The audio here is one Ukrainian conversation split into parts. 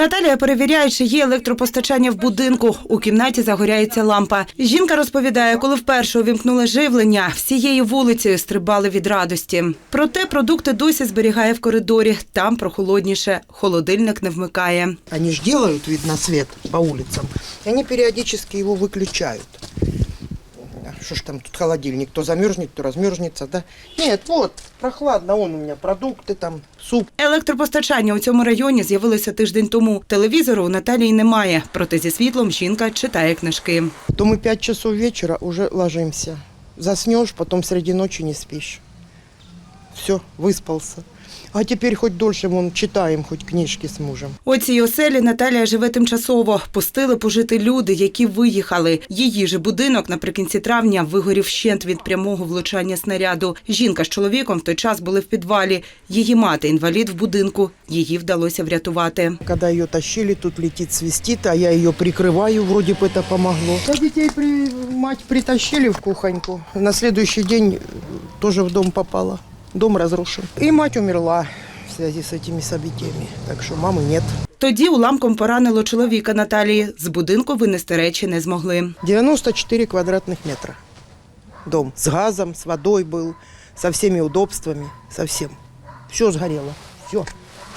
Наталія перевіряє, чи є електропостачання в будинку. У кімнаті загоряється лампа. Жінка розповідає, коли вперше увімкнули живлення, всією вулицею стрибали від радості. Проте продукти досі зберігає в коридорі. Там прохолодніше. Холодильник не вмикає. Они ж делают, видно, світ по вулицям. Вони періодично його. А Что ж там тут холодильник? То замерзнет, то размерзнется, да? Нет, вот, прохладно, вон у меня продукты там, суп. Електропостачання у цьому районі з'явилося тиждень тому. Телевізору у Наталії немає. Проте зі світлом жінка читає книжки. То мы 5 часов вечера уже ложимся. Заснешь, потом среди ночи не спишь. Все, выспался. А теперь хоть дольше вон читаем, хоть книжки с мужем. У цій оселі Наталія живе тимчасово. Пустили пожити люди, які виїхали. Її же будинок наприкінці травня вигорів вщент від прямого влучання снаряду. Жінка з чоловіком в той час були в підвалі. Її мати інвалід в будинку. Її вдалося врятувати. Когда ее тащили, тут летит, свистит, а я ее прикрываю, вроде бы это помогло. Да детей при... мать притащили в кухоньку. На следующий день тоже в дом попала. Дом разрушен. И мать умерла в связи с этими событиями. Так что мамы нет. Тоді уламком поранило чоловіка Наталії. З будинку винести речі не змогли. 94 квадратных метра. Дом с газом, с водой был, со всеми удобствами, со всем. Все сгорело, все.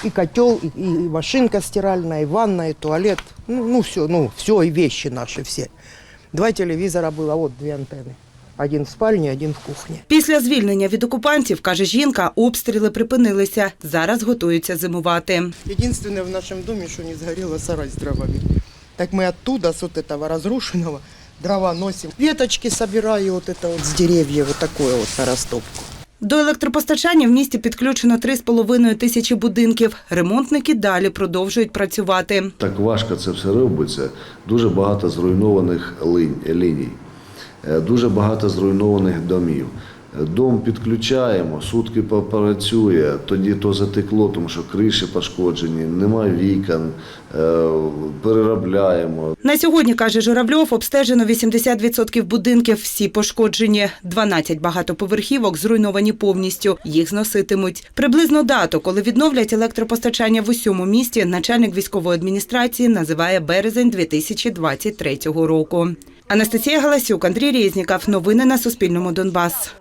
И котел, и, и машинка стиральная, и ванная, и туалет. Ну, ну все, ну все, и вещи наши все. Два телевизора было, вот две антенны. Один в спальне, один в кухне. Після звільнення від окупантів, каже жінка, обстріли припинилися. Зараз готуються зимувати. Единственное в нашем доме, что не сгорело, сарай с дровами. Так мы оттуда, с вот этого разрушенного, дрова носим. Веточки собираю вот это вот с деревьев, вот такое вот на растопку. До електропостачання в місті підключено 3,5 тисячі будинків. Ремонтники далі продовжують працювати. Так важко це все робиться. Дуже багато зруйнованих линь- ліній, е, дуже багато зруйнованих домів. Е, Дом підключаємо, сутки попрацює, тоді то затекло, тому що криші пошкоджені, немає вікон, е, переробляємо. На сьогодні, каже Журавльов, обстежено 80% будинків, всі пошкоджені. 12 багатоповерхівок зруйновані повністю. Їх зноситимуть. Приблизно дату, коли відновлять електропостачання в усьому місті, начальник військової адміністрації називає березень 2023 року. Анастасія Галасюк, Андрій Різніков. Новини на Суспільному Донбас.